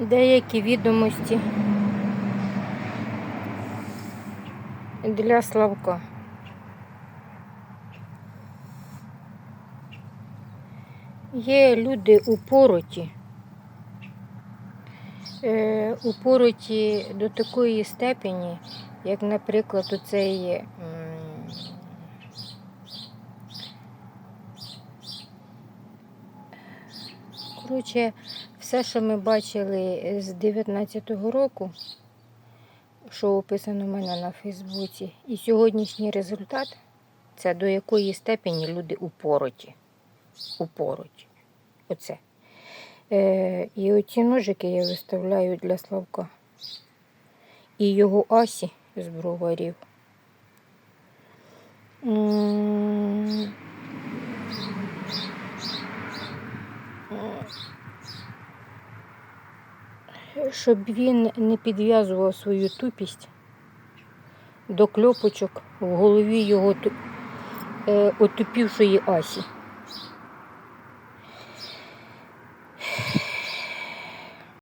деякі відомості для Славка. Є люди упороті, е, упороті до такої степені, як, наприклад, оцей Коротше, все, що ми бачили з 19-го року, що описано в мене на Фейсбуці, і сьогоднішній результат це до якої степені люди упороті. Упороті. Оце. Е, і оці ножики я виставляю для Славка. І його асі з броварів. Щоб він не підв'язував свою тупість до кльопочок в голові його е, отупівшої Асі.